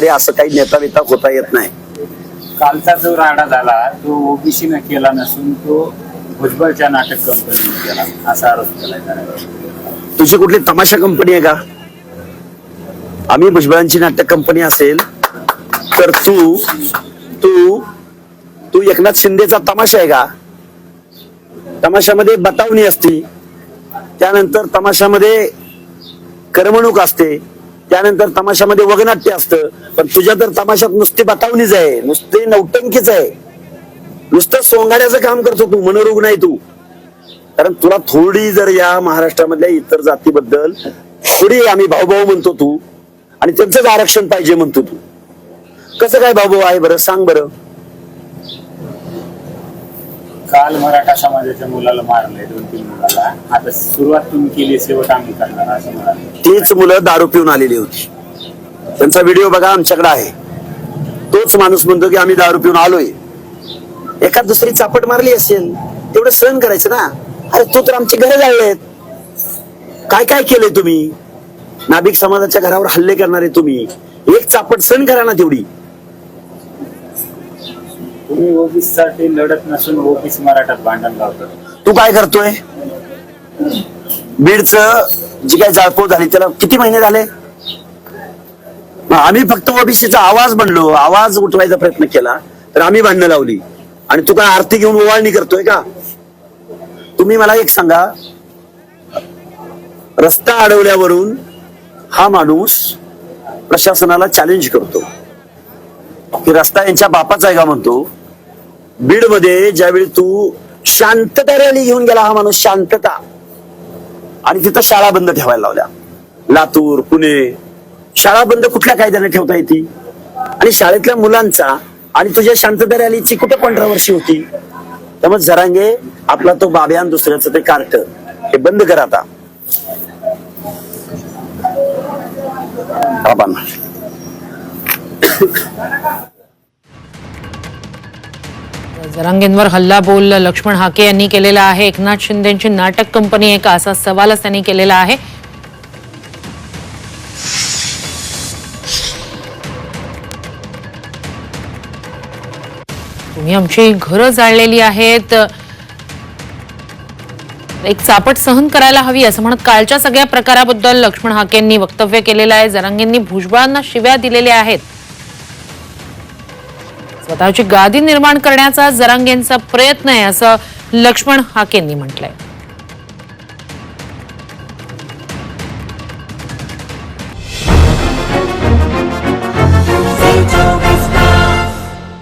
वगैरे असं काही नेता बिता होता येत नाही. कालचा जो राडा झाला तो ओबीसी न केला नसून तो भुजबळच्या नाटक कंपनीने केला असा आरोप जरा तुझी कुठली तमाशा कंपनी आहे का? आम्ही भुजबळांची नाटक कंपनी असेल तर तू तू तू एकनाथ शिंदेचा तमाशा आहे का? तमाशामध्ये बतावणी असती त्यानंतर तमाशामध्ये करमणूक असते त्यानंतर तमाशामध्ये वगनाट्य असतं. पण तुझ्या तर तमाशात नुसती बतावणीच आहे. नुसती नौटंकीच आहे. नुसतं सोंगाड्याचं काम करतो तू मनोरुग्ण आहे तू. कारण तुला थोडी जर या महाराष्ट्रामधल्या इतर जातीबद्दल थोडी आम्ही भाऊभाऊ म्हणतो तू आणि त्यांचंच आरक्षण पाहिजे म्हणतो तू. कसं काय भाऊभाऊ आहे बरं? सांग बरं. काल मराठा समाजाच्या मुलाला मारलंय दोन तीन मुलाला. आता सुरुवात तुम्ही केली शेवट आम्ही करणार असं म्हणाले. तीच मुलं दारू पिऊन आलेली होती. त्यांचा व्हिडिओ बघा आमच्याकडे आहे. तोच माणूस म्हणतो की आम्ही दारू पिऊन आलोय. एखाद दुसरी चापट मारली असेल तेवढं सहन करायचं ना. अरे तू तर आमची घरं जाळलेत. काय काय केलंय तुम्ही? नाभिक समाजाच्या घरावर हल्ले करणारे तुम्ही. एक चापट सहन करा ना तेवढी. तुम्ही ओबीसी साठी लढत नसून ओबीस मराठात भांडण लावतो. तू काय करतोय? बीडच जी काय जाळपोळ झाली त्याला किती महिने झाले? मग आम्ही फक्त ओबीसीचा आवाज बनलो आवाज उठवायचा प्रयत्न केला तर आम्ही भांडणं लावली. आणि तू काय आरती घेऊन ओवाळणी करतोय का? तुम्ही मला एक सांगा रस्ता अडवल्यावरून हा माणूस प्रशासनाला चॅलेंज करतो. की रस्ता यांच्या बापाचा आहे का म्हणतो? बीडमध्ये ज्यावेळी तू शांतता रॅली घेऊन गेला हा माणूस शांतता. आणि तिथं शाळा बंद ठेवायला लावल्या. लातूर पुणे. शाळा बंद कुठल्या कायद्याने ठेवता येते? आणि शाळेतल्या मुलांचा आणि तुझ्या शांतता रॅलीची कुठे कॉन्ट्रावर्सी होती? त्यामुळे जरांगे आपला तो बाब्यान दुसऱ्याचं ते कार्ट हे बंद कर आता. बाबांना जरांगेंवर हल्ला बोल लक्ष्मण हाके यांनी केलेला आहे. एकनाथ शिंदेची नाटक कंपनी एक असा सवालच त्यांनी केलेला आहे. तुम्ही आमची घरं जाळलेली आहेत. एक चापट सहन करायला हवी असं म्हणत कालच्या सगळ्या प्रकाराबद्दल लक्ष्मण हाकेंनी वक्तव्य केलेलं आहे. जरांगेंनी भुजबळांना शिव्या दिलेल्या आहेत. स्वतःची गादी निर्माण करण्याचा जरांगेंचा प्रयत्न आहे असं लक्ष्मण हाकेंनी म्हटलंय.